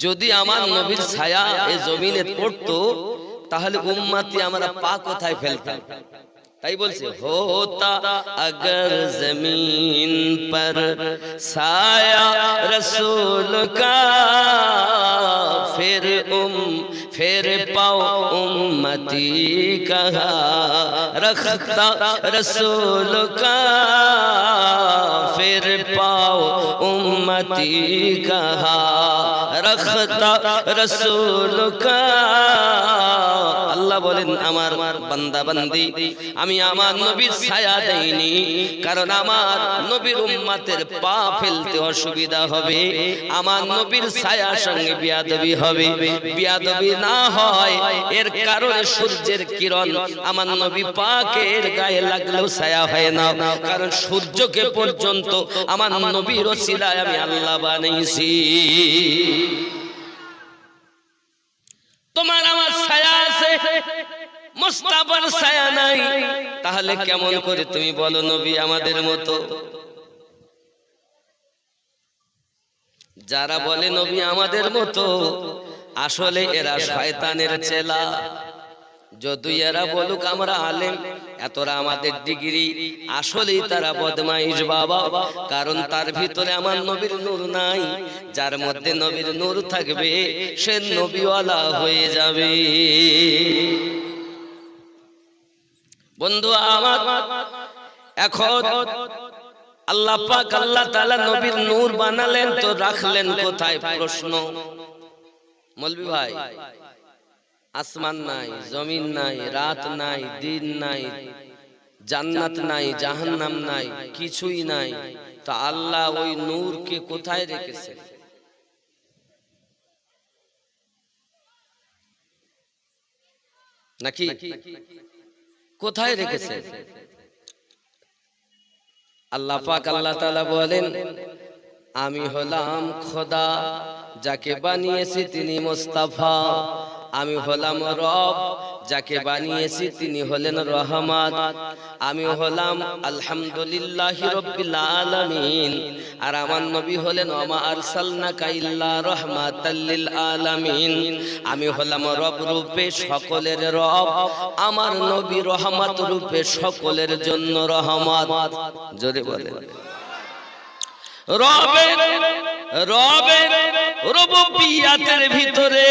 যদি আমার নবীর ছায়া এই জমিনে পড়তো তাহলে উম্মাতি আমরা পা কোথায় ফেলতাম তাই বলছে হোতা अगर जमीन पर साया रसूल का फिर उम फिर पाओ उम्मती कहा रखता रसूल का फिर पाओ उम्मती कहा রাখতা রাসূলুকা আল্লাহ বলেন, আমার বান্দা বান্দি আমি আমার নবীর ছায়া দেইনি, কারণ আমার নবীর উম্মাতের পা ফেলতে অসুবিধা হবে, আমার নবীর ছায়ার সঙ্গে বিয়াদবি হবে। বিয়াদবি না হয়, এর কারণে সূর্যের কিরণ আমার নবী পাকের গায়ে লাগলেও ছায়া হয় না, কারণ সূর্যকে পর্যন্ত আমার নবীর ওসিলায় আমি আল্লাহ বানাইছি। তোমার আমার ছায়া আছে। মুস্তাফার ছায়া নাই। তাহলে কেমন করে তুমি বলো নবী আমাদের মতো? যারা বলে নবী আমাদের মতো, আসলে এরা শয়তানের চেলা। যদি এরা বলুক, আমরা আলেম। এতরা আমাদের ডিগ্রি, আসলেই তারা বদমাইশ বাবা। কারণ তার ভিতরে আমার নবীর নূর নাই, যার মধ্যে নবীর নূর থাকবে, সে নবীওয়ালা হয়ে যাবে। বন্ধু, আমার এখন আল্লাহ পাক, আল্লাহ তাআলা নবীর নূর বানালেন, তো রাখলেন কোথায়? প্রশ্ন। মলবি ভাই আসমান নাই জমিন নাই রাত নাই দিন নাই জান্নাত নাই জাহান্নাম নাই কিছুই নাই। তা আল্লাহ ওই নূরকে কোথায় রেখেছে? নাকি? কোথায় রেখেছে? আল্লাহ পাক আল্লাহ তাআলা বলেন আমি হলাম খোদা যাকে বানিয়েছি তিনি মোস্তাফা। আমি হলাম রব যাকে বানিয়েছি তিনি হলেন রহমান আমি হলাম আলহামদুলিল্লাহ রব্বিল আলামিন। আর আমার নবী হলেন ওমা আরসালনাকা ইল্লা রাহমাতাল লিল আলামিন। আমি হলাম রব রূপে সকলের রব। আমার নবী রহমত রূপে সকলের জন্য রহমত। জোরে বলেন। রবের রবের রববিয়াতের ভিতরে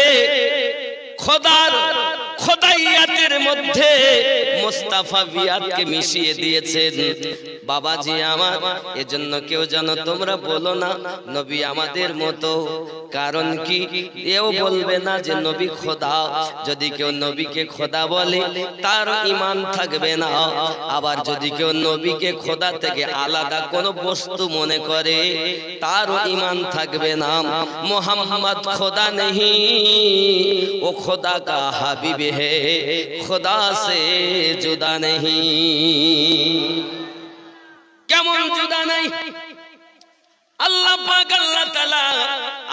খোদার খোদাইয়াতের মধ্যে মোস্তাফা বিয়াতকে মিশিয়ে দিয়েছেন। বাবাজি আমার এজন্য কেউ যেন তোমরা বলো না নবী আমাদের মতো। কারণ কি? এও বলবে না যে নবী খোদা। যদি কেউ নবীকে খোদা বলে তার ইমান থাকবে না। আবার যদি কেউ নবীকে খোদা থেকে আলাদা কোন বস্তু মনে করে তারও ইমান থাকবে না। মোহাম্মদ খোদা নেই ও খোদা কা হাবিব হে খোদা সে জুদা নেই। কেমন জুদা নাই আল্লাহ আল্লাহ তাআলা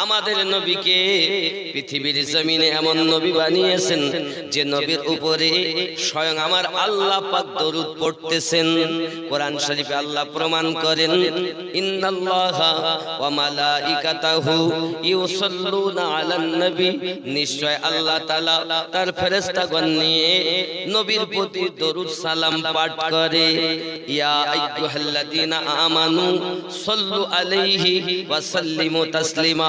আমাদের নবীকে পৃথিবীর জমিনে এমন নবী বানিয়েছেন যে নবীর উপরে স্বয়ং আমার আল্লাহ পাক দরুদ পড়তেছেন। কোরআন শরীফে আল্লাহ প্রমাণ করেন, ইন্নাল্লাহা ওয়া মালাইকাতাহু ইউসাল্লুনা আলান নবী। নিশ্চয় আল্লাহ তাআলা তার ফেরেশতাগণ নিয়ে নবীর প্রতি দরুদ সালাম পাঠ করে। ইয়া আইয়ুহাল্লাযীনা আমানু সাল্লু আলাইহি ওয়া সাল্লিমু তাসলিমা।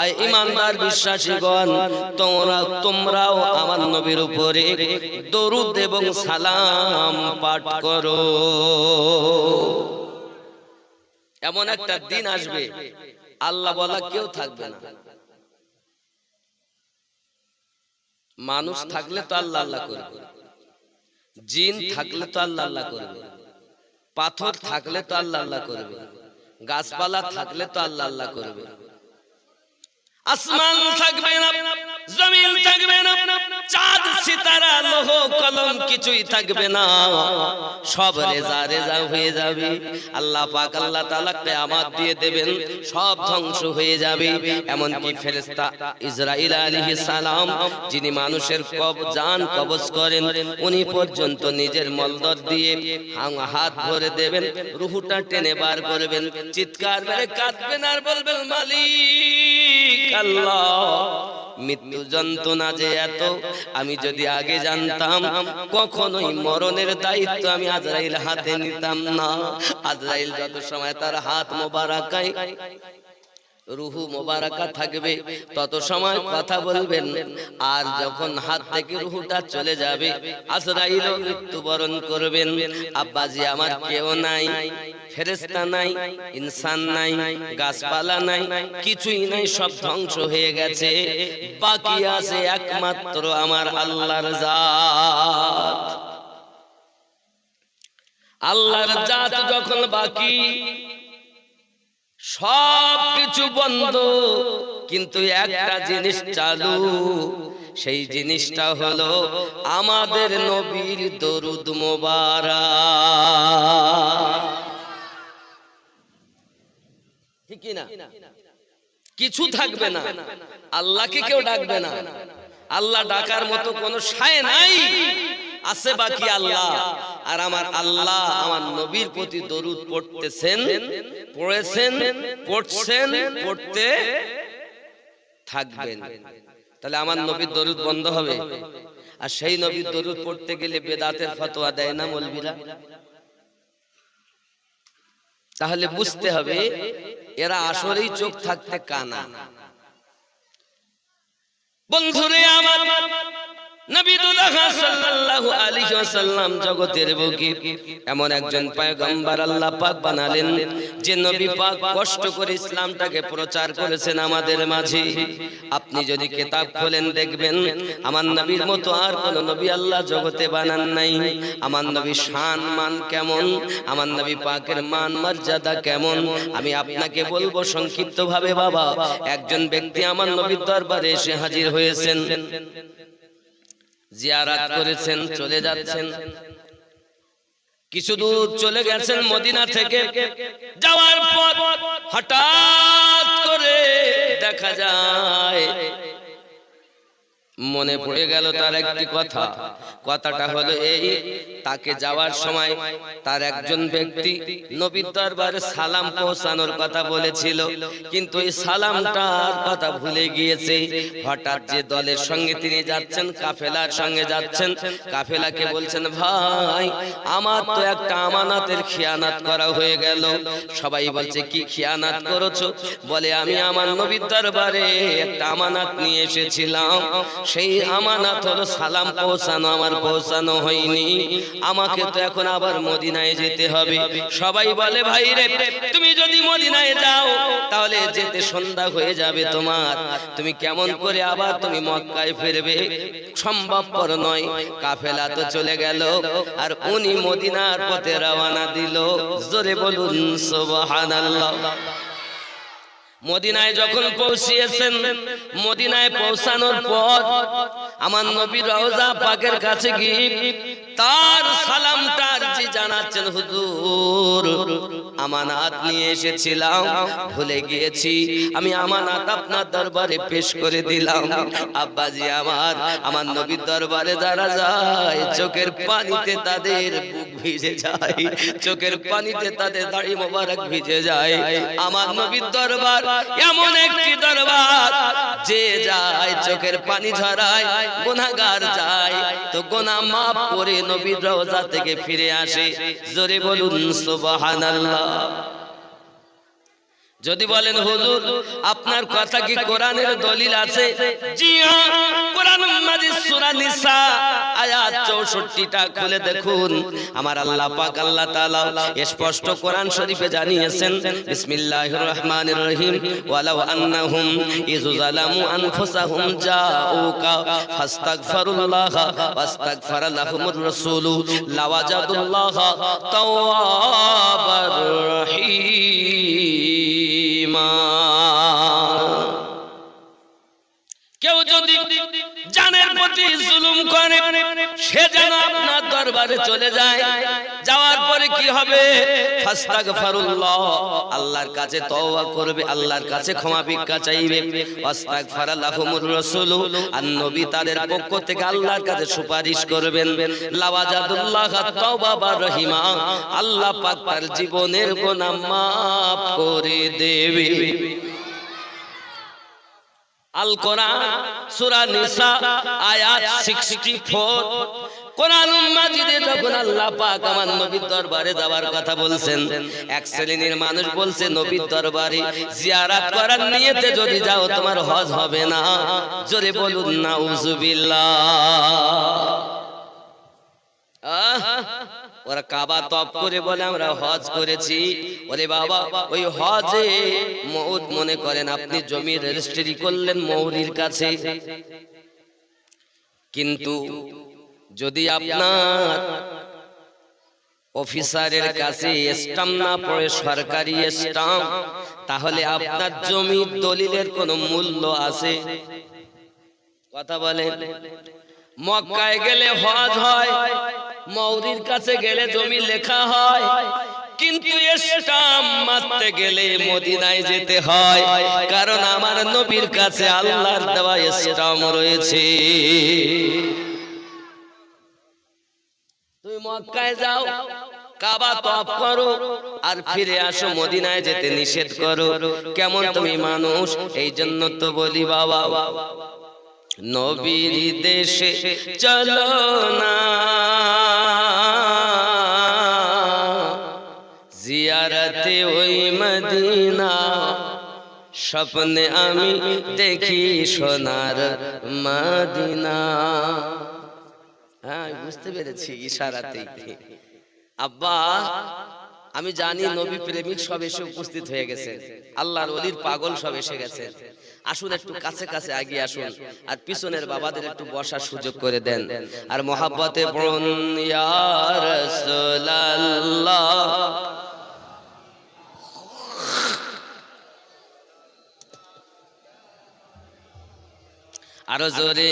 আয় ইমানদার বিশ্বাসীগণ, তোমরা, তোমরাও আমার নবীর উপরে দরুদ এবং সালাম পাঠ করো। এমন একটা দিন আসবে, আল্লাহ বলা কেউ থাকবে না। মানুষ থাকলে তো আল্লাহ আল্লাহ করবে। জিন থাকলে তো আল্লাহ আল্লাহ করবে। পাথর থাকলে তো আল্লাহ আল্লাহ করবে। গাছপালা থাকলে তো আল্লাহ আল্লাহ করবে। আসমান থাকবে না, জমিন থাকবে না, চাঁদ, সিতারা, লোহ, কলম কিছুই থাকবে না। সব রেজা রেজা হয়ে যাবে। আল্লাহ পাক আল্লাহ তাআলা কিয়ামত দিয়ে দেবেন, সব ধ্বংস হয়ে যাবে। এমনকি ফেরেশতা ইসরাইল আলাইহিস সালাম, যিনি মানুষের কব, জান কবজ করেন, উনি পর্যন্ত নিজের মলদর দিয়ে হাত ভরে দেবেন, রুহুটা টেনে বার করবেন। চিৎকার মেরে কাঁদবেন আর বলবেন, মালিক মৃত্যু যন্ত্রণা যে এত, আমি যদি আগে জানতাম, কখনোই মরণের দায়িত্ব আমি আজরাইল হাতে নিতাম না। আজরাইল যত সময় তার হাত মোবারকায় রুহু মোবারকা থাকবে তত সময় কথা বলবেন। আর যখন হাত থেকে রুহুটা চলে যাবে আজরাইল মৃত্যুবরণ করবেন। আব্বাজি আমার কেউ নাই ফেরেস্তা নাই ইনসান নাই গাছপালা নাই কিছুই নাই সব ধ্বংস হয়ে গেছে। বাকি আছে একমাত্র আমার আল্লাহর জাত। আল্লাহর জাত যখন বাকি সব কিছু বন্ধ কিন্তু একটা জিনিস চালু সেই জিনিসটা হলো আমাদের নবীর দরুদ মোবারক। ঠিকই না? কিছু থাকবে না। আল্লাহকে কেউ ডাকবে না। আল্লাহ ডাকার মতো কোনো সায় নাই। আছে বাকি আল্লাহ। আর আমার আল্লাহ আমার নবীর প্রতি দরুদ পড়তেছেন পড়েছেন পড়ছেন পড়তে থাকবেন। তাহলে আমার নবীর দরুদ বন্ধ হবে। আর সেই নবীর দরুদ পড়তে গেলে বেদাতের ফতোয়া দেয় না মলবিরা। তাহলে বুঝতে হবে এরা আসলেই চোখ থাকতে কানা। বন্ধুরে আমার জগতের বুকে এমন একজন আল্লাহ পাক বানালেন যে নবী পাক কষ্ট করে ইসলামটাকে প্রচার করেছেন আমাদের মাঝে। আপনি যদি কিতাব খোলেন, দেখবেন আমার নবীর মতো আর কোন নবী আল্লাহ জগতে বানান নাই। আমার নবী শান মান কেমন? আমার নবী পাকের মান মর্যাদা কেমন? আমি আপনাকে বলব সংক্ষিপ্ত ভাবে বাবা, একজন ব্যক্তি আমার নবীর দরবারে এসে হাজির হয়েছেন। জিয়ারাত করেছেন চলে যাচ্ছেন। কিছু দূর চলে গেছেন মদিনা থেকে। যাওয়ার পর হঠাৎ করে দেখা যায়। মনে পড়ে গেল তার একটি কথা। কথাটা হলো এই তাকে যাওয়ার সময় তার একজন ব্যক্তি নবীর দরবারে সালাম পৌঁছানোর কথা বলেছিল। কিন্তু এই সালামটার কথা ভুলে গিয়েছে। হঠাৎ যে দলের সঙ্গে তিনি যাচ্ছেন কাফেলার সঙ্গে যাচ্ছেন। কাফেলাকে বলছেন ভাই আমার তো একটা আমানাতের খিয়ানাত করা হয়ে গেল। সবাই বলছে কি খিয়ানাত করেছ? বলে আমি আমার নবীর দরবারে একটা আমানাত নিয়ে এসেছিলাম সেই আমানাত হলো সালাম পৌঁছানো আমার পৌঁছানো হয়নি। আমাকে তো এখন আবার মদিনায় যেতে হবে। সবাই বলে ভাই রে তুমি যদি মদিনায় যাও তাহলে যেতে সন্ধ্যা হয়ে যাবে তোমার। তুমি কেমন করে আবার তুমি মক্কায় ফিরবে? সম্ভবপর নয়। কাফেলা তো চলে গেল। আর উনি মদিনার পথে রওনা দিল। জোরে বলুন সুবহানাল্লাহ। মদিনায় যখন পৌঁছিয়েছেন, মদিনায় পৌঁছানোর পর আমার নবী রওজা পাকের কাছে গিয়ে তার সালামটার যে জানাচ্ছেন, হুজুর আমানাত নিয়ে এসেছিলাম, ভুলে গিয়েছি। আমি আমানাত আপনার দরবারে পেশ করে দিলাম। আব্বাজি আমার আমার নবীর দরবারে যারা যায়, চোখের পানিতে তাদের বুক ভিজে যায় চোখের পানিতে তাদের দাড়ি মোবারক ভিজে যায়। আমার নবীর দরবার এমন একটি দরবার যে যায় চোখের পানি ঝরায় গুনাহগার যায়। তো গুনাহ মাফ করে নবীর রওজা থেকে ফিরে আসে। জোরে বলুন সুবহানাল্লাহ। যদি বলেন হুজুর আপনার কথা কি কোরআনের দলিল আছে? জি হ্যাঁ কোরআন সূরা নিসা, আয়াত 64টা খুলে দেখুন। আমার আল্লাহ পাক আল্লাহ তাআলা স্পষ্ট কোরআন শরীফে জানিয়েছেন, বিসমিল্লাহির রহমানির রহিম, ওয়ালাউ আন্নাহুম ইযু জালামু আনফুসাহুম জাউকা, ফাস্তাগফিরুল্লাহ ওয়াস্তাগফারা রাসূলু, লাওয়াজাদুল্লাহ তাওয়াবার রহিম কেউ যদি জানের জুলুম করে, সে যেন আপনার দরবারে চলে যায়। যাওয়ার পরে কি হবে? আল্লাহর কাছে তওবা করবে, আল্লাহর কাছে ক্ষমা ভিক্ষা চাইবে। ফাস্তাগফারালাহুমুর রাসূল, আর নবী তাদের পক্ষ থেকে আল্লাহর কাছে সুপারিশ করবেন। লাওয়াজাদুল্লাহ তাওবা বা রহিমা, আল্লাহ পাক তার জীবনের গুনাহ মাফ করে দেবে। আল কোরআন সূরা নিসা, আয়াত 64 কোরআন মাজিদে যখন আল্লাহ পাক আমার নবীর দরবারে যাওয়ার কথা বলছেন, এক শ্রেণির মানুষ বলছে, নবীর দরবারে জিয়ারাত করার নিয়তে যদি যাও, তোমার হজ হবে না। জোরে বলুন না উজুবিল্লাহ আহ ওরা কাবা তপ করে বলে, আমরা হজ করেছি। ওরে বাবা, ওই হজে মৌত মনে করেন আপনি জমি রেজিস্ট্রি করলেন মৌরির কাছে। কিন্তু যদি আপনার অফিসারের কাছে স্টাম্প না পড়ে, সরকারি স্টাম্প, তাহলে আপনার জমির দলিলের কোনো মূল্য আছে? কথা বলেন মক্কায় গেলে হজ হয়। মৌরির কাছে গেলে জমি লেখা হয়। কিন্তু স্টাম্প মারতে গেলে মদিনায় যেতে হয়। কারণ আমার নবীর কাছে আল্লাহর দেওয়া স্টাম্প রয়েছে। তুমি মক্কায় যাও, কাবা তপ করো আর ফিরে আসো, মদিনায় যেতে নিষেধ করো। কেমন তুমি মানুষ? এই জন্য তো বলি বাবা, নবীর দেশে চলো না। জিয়ারতে ওই মদিনা স্বপ্নে আমি দেখি সোনার মদিনা। হ্যাঁ বুঝতে পেরেছি ইশারাতেই। আব্বা, আমি জানি নবী প্রেমিক সব এসে উপস্থিত হয়ে গেছে। আল্লাহর অলির পাগল সব এসে গেছে। আসুন একটু কাছে কাছে আগিয়ে আসুন আর পিছনের বাবাদের একটু বসার সুযোগ করে দেন। আর মহাব্বতে পড়ুন ইয়া আরও জোরে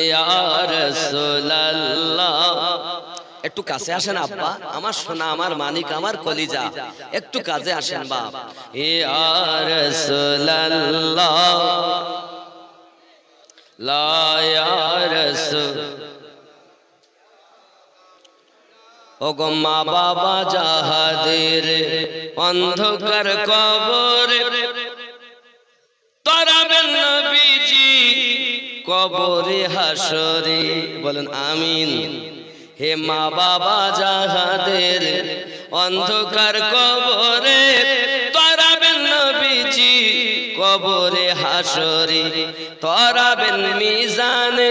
একটু কাছে আসেন আব্বা আমার সোনা আমার মানিক আমার কলিজা একটু কাজে আসেন বাপ। এ আর ও গো মা বাবা যাহাদের অন্ধকার কবর তরাবেন নবীজি কবরে হাসরে বলেন আমিন। হে মা বাবা যাহাদের অন্ধকার কবরে, তরাবেন নবীজি কবরে হাসরে তরাবেন মিজানে,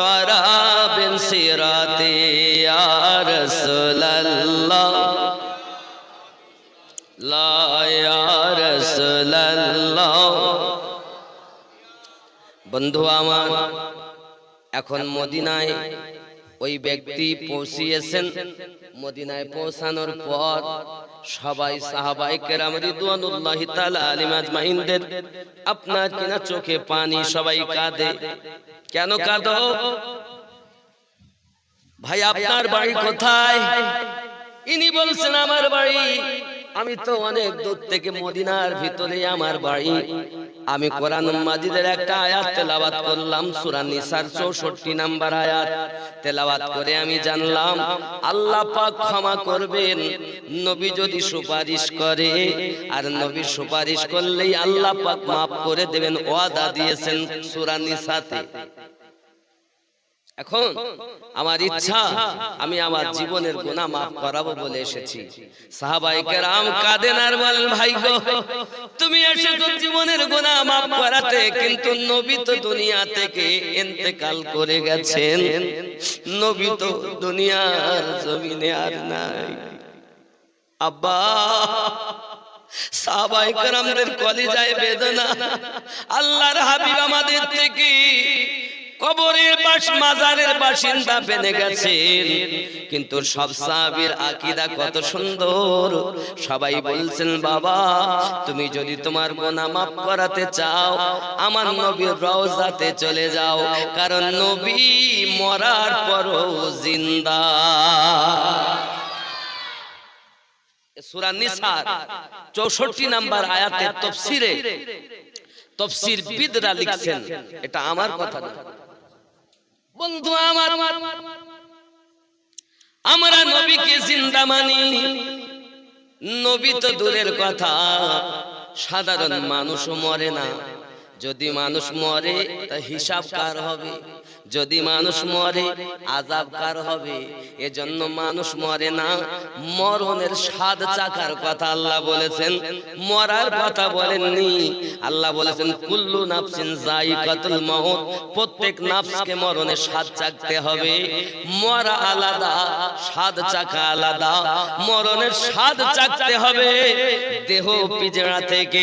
তরাবেন সিরাতে, ইয়া রাসূলুল্লাহ। বন্ধু আমার, এখন মদিনায় ওই ব্যক্তি পৌঁছিয়েছেন। মদিনায় পৌঁছানোর পর সবাই সাহাবাই কেরাম রিদওয়ানুল্লাহি তাআলা আলিম আজমাইনদের আপনার কিনা চোখে পানি সবাই কাঁদে। কেন কাঁদো? ভাই, আপনার বাড়ি কোথায়? ইনি বলছেন, আমার বাড়ি। আমি তো অনেক দূর থেকে মদিনার ভিতরে আমার বাড়ি। আমি কোরআন মাজিদের একটা আয়াত তেলাওয়াত করলাম, সূরা নিসার 64 নাম্বার আয়াত। তেলাওয়াত করে আমি জানলাম, আল্লাহ পাক ক্ষমা করবেন, নবী যদি সুপারিশ করে, আর নবী সুপারিশ করলেই আল্লাহ পাক maaf করে দেবেন, ওয়াদা দিয়েছেন সূরা নিসাতে। এখন আমার ইচ্ছা, আমি আমার জীবনের গুনাহ মাফ করাবো বলে এসেছি। সাহাবাই কেরাম কাঁদেন আর বলেন, ভাই গো তুমি এসেছ জীবনের গোনা মাফ করাতে কিন্তু নবী তো দুনিয়া থেকে ইন্তেকাল করে গেছেন। নবী তো দুনিয়ার জমিনে আর নাই। আব্বা, সাহাবাই কেরামদের কলিজায় বেদনা। আল্লাহর হাবিব আমাদের থেকে কবরের বাস মাজারের বাসিন্দা বেনে গেছেন। কিন্তু সব সাহাবীর আকীদা কত সুন্দর। সবাই বলছেন বাবা তুমি যদি তোমার গুনাহ মাফ করাতে চাও আমার নবীর রওজাতে চলে যাও। কারণ নবী মরার পরও জিন্দা। সূরা নিসার 64 নাম্বার আয়াতের তাফসিরে তফসির। বিদরা লিখছেন। এটা আমার কথা না। বন্ধু আমার, আমরা নবীকে জিন্দা মানি। নবী তো দূরের কথা, সাধারণ মানুষ মরে না। যদি মানুষ মরে, তা হিসাব কার হবে? যদি মানুষ মরে আজাব কার হবে? এজন্য মানুষ মরে না। মরণের স্বাদ চাকার কথা আল্লাহ বলেছেন। মরার কথা বলেননি। আল্লাহ বলেছেন কুল্লু নাফসিন জাইকাতুল মাউত। প্রত্যেক নাফসকে মরণের স্বাদ চাকতে হবে। মরা আলাদা স্বাদ চাকা আলাদা। মরণের স্বাদ চাকতে হবে। দেহ পিজড়া থেকে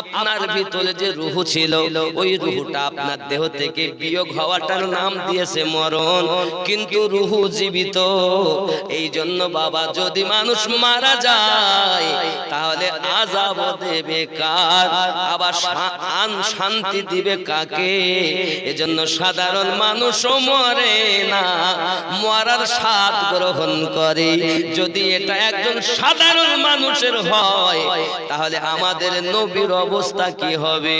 আপনার ভিতরে যে রুহু ছিল ওই রুহুটা আপনার দেহ থেকে বিয়োগ হওয়াটার নাম দিয়েছে মরণ, কিন্তু রুহু জীবিত। এই জন্য বাবা যদি মানুষ মারা যায়, তাহলে আজাব দেবে কার? আবার আন শান্তি দিবে কাকে? এজন্য সাধারণ মানুষও মরে না, মরার স্বাদ গ্রহণ করে। যদি এটা একজন সাধারণ মানুষের হয়, তাহলে আমাদের নবীর অবস্থা কি হবে?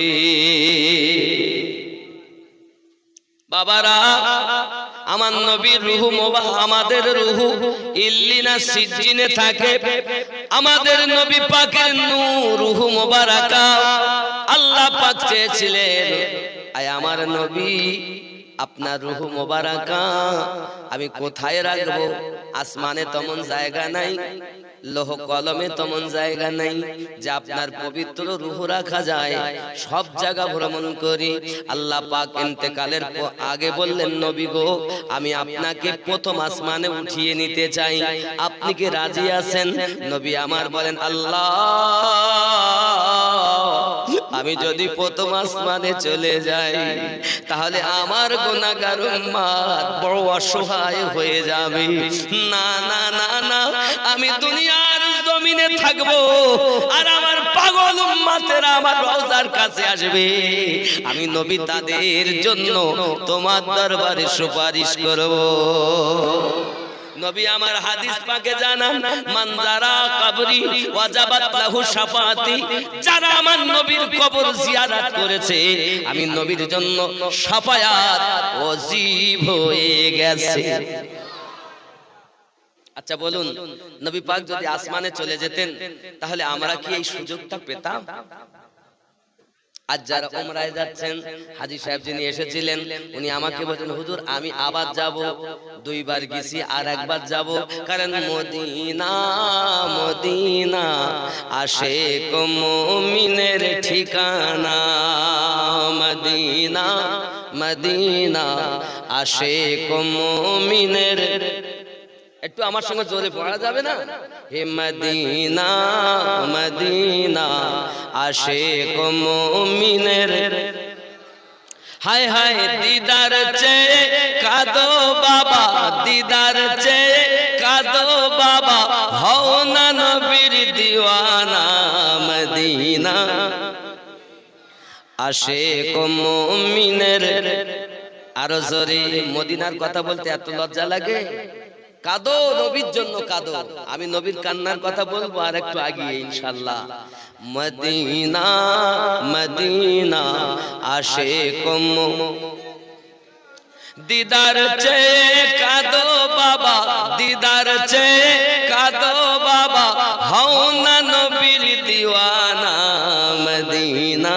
বাবারা, আমার নবীর রুহু মোবা আমাদের রুহু। ইল্লিনা সিজিনে থাকে। আমাদের নবী পাকের নু রুহু মোবারাকা। আল্লাহ পাক চেয়েছিলেন, আয় আমার নবী, আপনার রুহু মোবারাকা আমি কোথায় রাখব? আসমানে তেমন জায়গা নাই। লোহ কলমে তেমন জায়গা নাই যে আপনার পবিত্র রুহ রাখা যায়। সব জায়গা ভ্রমণ করি। আল্লাহ পাক ইন্তেকালের আগে বললেন, নবী গো, আমি আপনাকে প্রথম আসমানে উঠিয়ে নিতে চাই। আপনি কি রাজি আছেন? নবী আমার বলেন, আল্লাহ, আমি যদি প্রথম আসমানে চলে যাই, তাহলে আমার গুনাহগার উম্মত বড় অসহায় হয়ে যাবে। না না না না আমি দুনিয়ার জমিনে থাকব আর আমার পাগল উম্মতেরা আমার রওজার কাছে আসবে। আমি নবী তাদের জন্য তোমার দরবারে সুপারিশ করব। নবী আমার হাদিস পাকে জানান মান যারা কবরি ওয়াজাবাত লাহু শাফাতি যারা আমার নবীর কবর জিয়ারত করেছে আমি নবীর জন্য শাফায়াত ওয়াজিব হয়ে গেছে। আচ্ছা বলুন, নবী পাক যদি আসমানে চলে যেতেন, তাহলে আমরা কি এই সুযোগটা পেতাম? আজ যারা যাচ্ছেন, হাজি সাহেব যিনি এসেছিলেন, উনি আমাকে হুজুর, আমি আবার যাব, দুইবার গেছি আর একবার যাব, কারণ মদিনা মদিনা আসে মুমিনের ঠিকানা, মদিনা মদিনা আসে মুমিনের একটু আমার সঙ্গে জোরে পড়া যাবে না? হে মদিনা মদিনা আসে মুমিনের। হায় হায় দিদার চে কাদো বাবা দিদার চে কাদো বাবা হও না নবীর দিওয়ানা মদিনা। আসে মুমিনের। আরও জোরে মদিনার কথা বলতে এত লজ্জা লাগে? কাদো, নবীর জন্য কাদো। আমি নবীর কান্নার কথা বলব আর একটু আগিয়ে, ইনশাল্লাহ। মদিনা মদিনা আসে কম দিদার চে কাদো বাবা, দিদার চে কাদো বাবা। হও না নবীর দিওয়ানা, মদিনা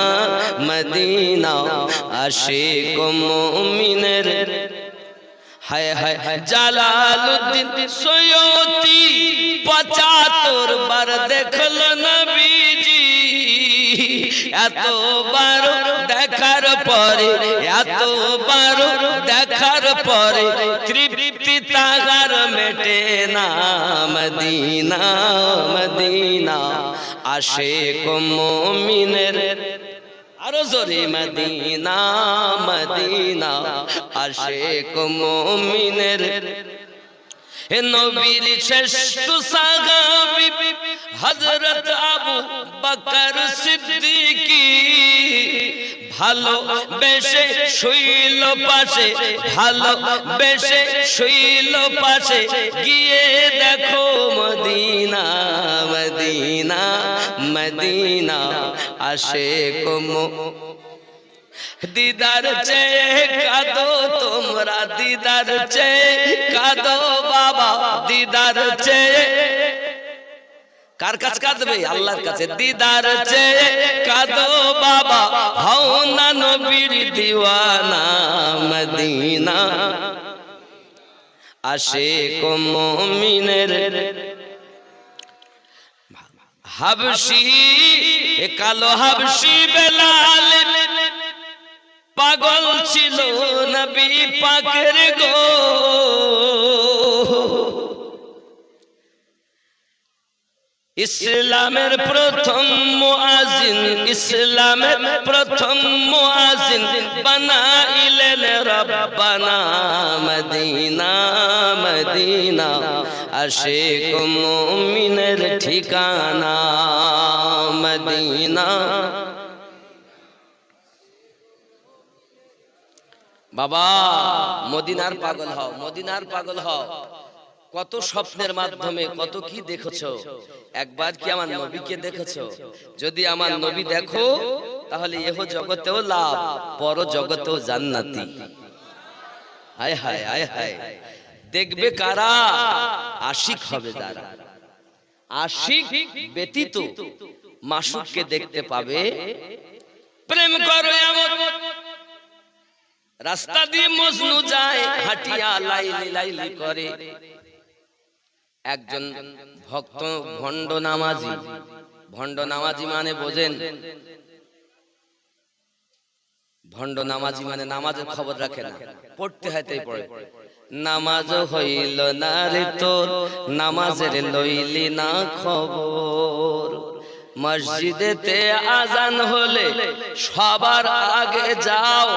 মদিনা আসে কম মুমিনের হায় হায় জালালুদ্দিন সৈয়দি পঁচাত্তর বার দেখল নবীজি। এতবার দেখার পরে এতবার দেখার পরে তৃপ্তি তাগার মেটে না মদিনা মদিনা। আসে কমিনের আরও জোরে মদিনা মদিনা, আশেক মুমিনের। নবীর শ্রেষ্ঠ সাহাবী হযরত আবু বকর সিদ্দিকী। ভালো বেশে শুইল পাশে, ভালো বেশে শুইল পাশে, গিয়ে দেখো মদিনা মদিনা মদিনা। আসে কমো দিদার চেয়ে কাদো তোমরা, দিদার চেয়ে কাদো বাবা, দিদার চেয়ে। কার কাছে কাঁদবে? আল্লাহর কাছে। দিদার চেয়ে কাদো বাবা, হও না নবীর দিওয়ানা মদিনা। আসে কমিনের হাবশি কালো হাবশি বেলাল। পাগল ছিল নবী পাকের গো। ইসলামের প্রথম মুআজিন ইসলামের প্রথম মুআজিন বানাইলেন রব্বানা মদিনা মদিনা। আশিক মুমিনের ঠিকানা। বাবা, মদিনার পাগল হও, মদিনার পাগল হও। কত স্বপ্নের মাধ্যমে, কত কি দেখেছ? একবার কি আমার নবীকে দেখেছ? যদি আমার নবী দেখো, তাহলে এহ জগতেও লাভ, পর জগতেও জান্নাতি। হায় হায় হায় হায়। দেখবে কারা? আশিক হবে যারা আশিক ব্যতীত মাসুককে দেখতে পাবে। প্রেম করো এমন রাস্তা দিয়ে মজনু যায় হাটিয়া লাইলি লাইলি করে। একজন ভক্ত ভণ্ড নামাজি। ভণ্ড নামাজি মানে বোঝেন। ভণ্ড নামাজি মানে নামাজের খবর রাখে না। পড়তে হয় তাই পড়ে। নামাজ হইল না রে তোর। নামাজের লইলি না খবর। মসজিদেতে আজান হলে সবার আগে যাও।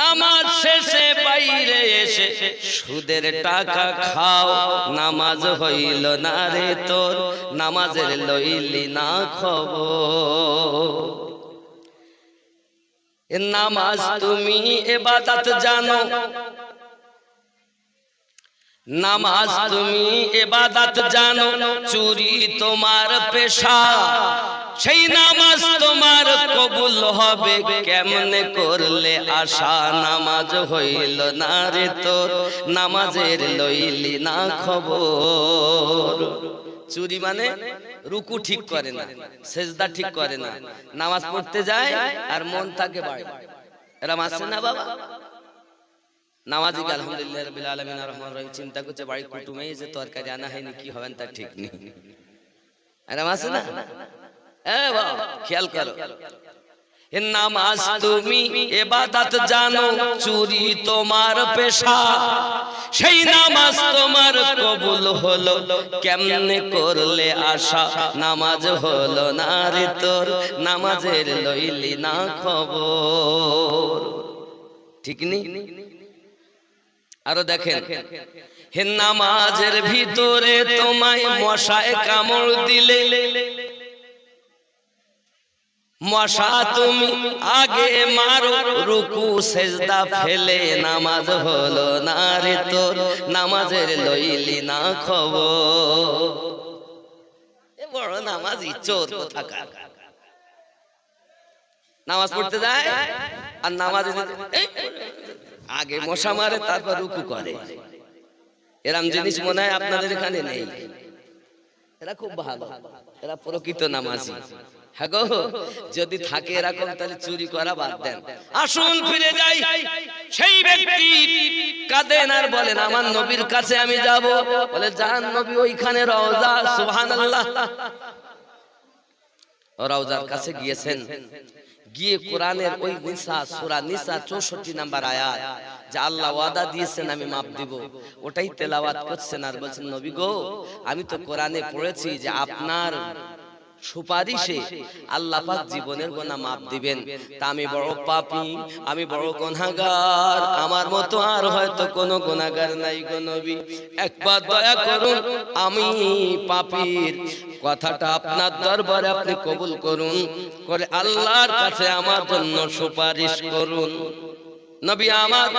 নামাজ শেষে বাইরে এসে সুদের টাকা খাও। নামাজ হইল না রে তোর, নামাজের লইলি না খবর। এ নামাজ তুমি এবাদত জানো নামাজ তুমি এবাদত জানো, চুরি তোমার পেশা। সেই নামাজ তোমার কবুল হবে, কেমনে করলে আশা? নামাজ হইল না রে তোর, নামাজের লইলি না খবর। চুরি মানে রুকু ঠিক করে না, সেজদা ঠিক করে না। নামাজ পড়তে যায় আর মন থাকে বাড়ি। এরা মাসে না বাবা? নামাজি আলহামদুলিল্লাহ রাব্বিল আলামিন আর রহমান রহিম চিন্তা করছে বাড়ি কুটুমে যে তরকারি আনা হয়নি কি হবেন তার ঠিক নেই। এরা মাসে না? এ বাবা খেয়াল করো। এ নামাজ তুমি এবাদত জানো চুরি তোমার পেশা। সেই নামাজ তোমার কবুল হলো কেমনে করলে আশা? নামাজ হলো না রে তোর নামাজের লইলি না খবর। ঠিক নেই? আরও দেখেন হে নামাজের ভিতরে তোমায় মশায় কামড় দিলে মশা তুমি আগে মারো রুকু সেজদা ফেলে নামাজ হলো না রে তোর নামাজের লইলি না খবর। এ বড় নামাজি চোর কোথাকার। নামাজ পড়তে যায় আর নামাজ আগে মশা মারে তারপর রুকু করে। এরম জিনিস মনে হয় আপনাদের এখানে নেই। এরা খুব ভালো। এরা প্রকৃত নামাজি। হ্যাঁ গো যদি থাকে এরকম তাহলে চুরি করা বাদ দেন। আসুন ফিরে যাই। সেই ব্যক্তি কাঁদেন আর বলেন আমার নবীর কাছে আমি যাব। বলে যান নবী ওইখানে রওজা সুবহানাল্লাহ। রওজার কাছে গিয়েছেন। গিয়ে কোরআনের ওই নিসা সূরা নিসা 64 নাম্বার আয়াত যে আল্লাহ ওয়াদা দিয়েছেন আমি মাপ দিব। ওটাই তেলাওয়াত করছেন আর বলছেন নবী গো আমি তো কোরআনে পড়েছি যে আপনার সুপারিশে আল্লাহ পাক জীবনের গোনা মাপ দিবেন। তা আমি বড় পাপী আমি বড় গুনাহগার। আমার মতো আর হয়তো কোনো গুনাহগার নাই গো নবী। একবার দয়া করুন আমি পাপীর কথাটা আপনার দরবারে আপনি কবুল করুন, করে আল্লাহর কাছে আমার জন্য সুপারিশ করুন। নবী আমার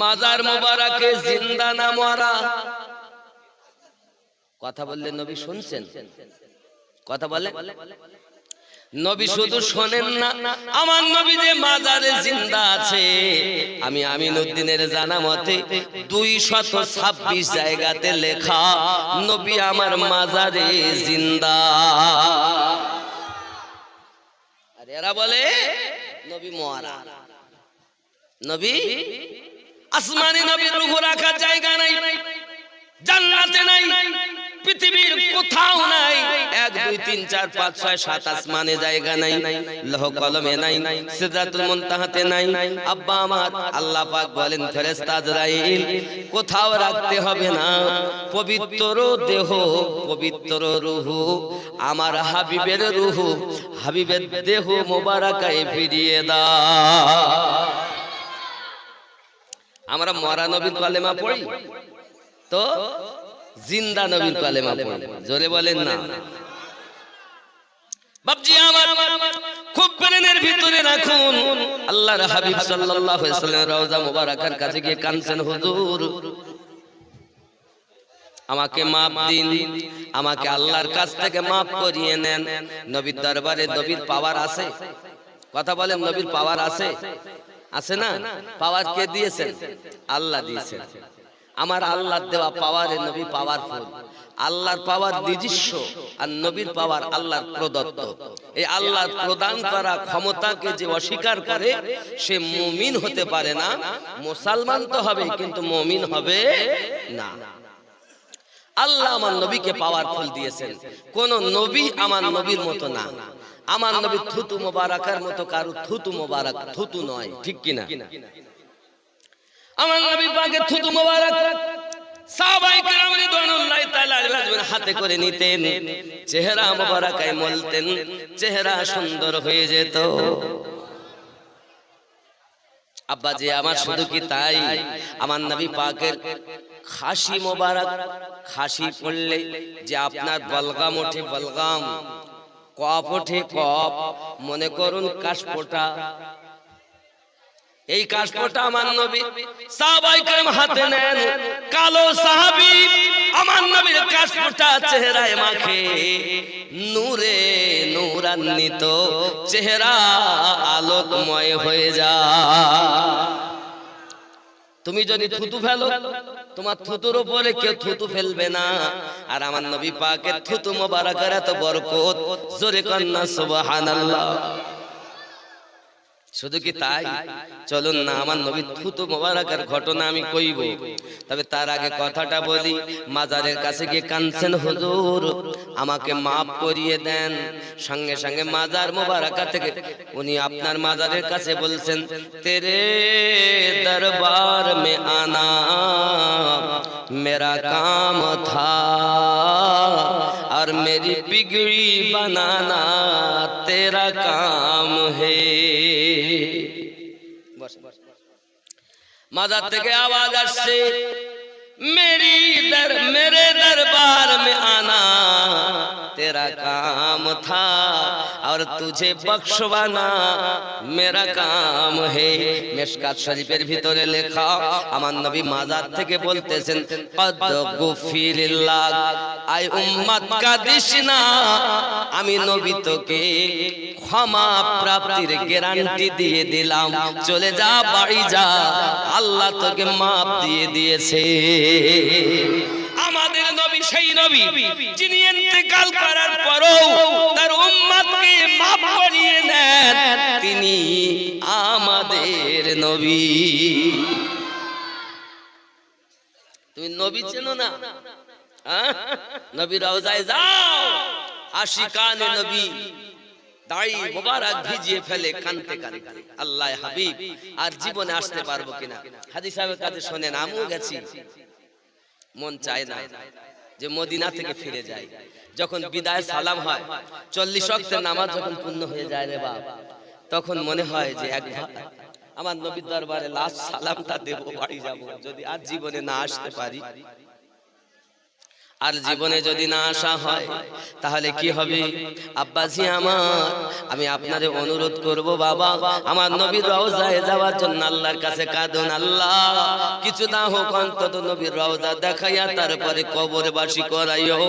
মাজার মোবারকে জিন্দা না মরা। কথা বললে নবী শুনছেন? কথা বলে? নবী শুধু শোনেন না আমার নবী যে মাজারে জিন্দা আছে। আমি আমিনুদ্দিনের জানা মতে দুই শত ছাব্বিশ জায়গাতে লেখা নবী আমার মাজারে জিন্দা। আর এরা বলে নবী মহারা। নবী আসমানি নবীর রুহু রাখার জায়গা নাই জান্নাতে নাই। পৃথিবীর কোথাও নাই। এক, দুই, তিন, চার, পাঁচ, ছয়, সাত আসমানে জায়গা নাই, লহ কলমে নাই, সিদরাতুল মুনতাহাতে নাই। আব্বা আমার, আল্লাহ পাক বলেন, ফেরেশতা আজরাইল, কোথাও রাখতে হবে না। পবিত্র দেহ, পবিত্র রুহু, আমার হাবিবের রুহু, হাবিবের দেহ মোবারকায় ফিরিয়ে দাও। আমরা মরা নবীর কলেমা পড়ি। তো জিন্দা নবীর কলেমা পড়ি জোরে বলেন না। বাপজি আমার খুব ব্রেনের ভিতরে রাখুন। আল্লাহর হাবিব সাল্লাল্লাহু আলাইহি সাল্লাম রওজা মুবারাকার কাছে গিয়ে কানছেন হুজুর আমাকে মাপ দিন। আমাকে আল্লাহর কাছ থেকে মাপ করিয়ে নেন। নবীর দরবারে নবীর পাওয়ার আছে? কথা বলেন নবীর পাওয়ার আছে? আছে না? পাওয়ার কে দিয়েছেন? আল্লাহ দিয়েছেন। আমার আল্লাহর দেওয়া পাওয়ারে নবী পাওয়ারফুল আল্লাহর পাওয়ার নিজস্ব আর নবীর পাওয়ার আল্লাহর প্রদত্ত। এই আল্লাহর প্রদান করা ক্ষমতাকে যে অস্বীকার করে, সে মুমিন হতে পারে না। মুসলমান তো হবে, কিন্তু মুমিন হবে না। আল্লাহ আমার নবীকে পাওয়ার পাওয়ারফুল দিয়েছেন। কোন নবী আমার নবীর মতো না। আমার নবী থুতু মোবারকার মতো, কারও থুতু মোবারক থুতু নয়, ঠিক কিনা? আমার নবী পাকে থুতু মোবারক রিদওয়ানুল্লাহি তাআলা হাতে করে নিতেন। চেহারা চেহারা সুন্দর হয়ে যেত। আব্বা যে, আমার শুধু কি তাই? আমার নবী পাকের খাসি মোবারক, খাসি পড়লে যে আপনার বলগাম ওঠে, বলগাম কপ ওঠে কপ মনে করুন কাশপোটা এই কাশপোটা আমার নবী। সাহাবাই কেরাম হাতে নেন। কালো সাহাবী আমার নবীর কাশপোটা চেহারায় মাখে। নূরে নূরান্বিত চেহারা আলোকময় হয়ে যায়। তুমি যদি থুতু ফেলো, তোমার থুতুর উপরে কেউ থুতু ফেলবে না। আর আমার নবী পাকের থুতু মোবারকের এত বরকত। জোরে কন্যা সুবহানাল্লাহ। শুধু কি তাই? চলুন না আমার নবী থুত মোবারকের ঘটনা আমি কইব। তবে তার আগে কথাটা বলি মাজারের কাছে গিয়ে কানছেন হুজুর। আমাকে maaf করিয়ে দেন। সঙ্গে সঙ্গে মাজার মোবারকা থেকে উনি আপনার মাজারের কাছে বলছেন তেরে দরবার মে আনা মেরা কাম থা আর মেরি বিগড়ি বানানা তেরা কাম হে। माजा के आवाज़ से मेरी दर मेरे दरबार में आना। तेरा काम था और तुझे बख्शवाना मेरा काम है মেশকাত শরীফের ভিতরে লেখা আমার নবী মাজার থেকে বলতেছেন কদ গুফিরিল্লাহ আই উম্মত কাদিস না আমি নবী তোকে ক্ষমা প্রাপ্তির গ্যারান্টি দিয়ে দিলাম চলে যা বাড়ি যা আল্লাহ তোকে মাপ দিয়ে দিয়েছে আমাদের নবী সেই নবী, যিনি ইন্তেকাল করার পরও তার উম্মতকে মাফ করিয়ে নেন তিনি আমাদের নবী। তুমি নবী চেনো না? নবী রওজায় যাও। আশিকানে নবী। দাড়ি মোবারক ভিজিয়ে ফেলে কানতে কানতে। আল্লাহ হাবিব, আর জীবনে আসতে পারব কিনা? হাদি সাহেবের কাছে শোনেন, আমিও গেছি। মন চায় না। যে মদিনা থেকে ফিরে যায়। যখন বিদায় সালাম হয় চল্লিশ অক্টের নামাজ যখন পূর্ণ হয়ে যায় রে বাপ তখন মনে হয় যে এক আমার নবীর দরবারে লাস্ট সালামটা দেব বাড়ি যাব। যদি আর জীবনে না আসতে পারি আর জীবনে যদি না আসা হয় তাহলে কি হবে? আব্বাসি আমার আমি আপনারে অনুরোধ করব বাবা আমার নবীর রওজায় যাওয়ার জন্য আল্লাহর কাছে কাঁদুন আল্লাহ। কিছু না হোক অন্তত নবীর রওজা দেখাইয়া তারপরে কবরবাসী করাইও।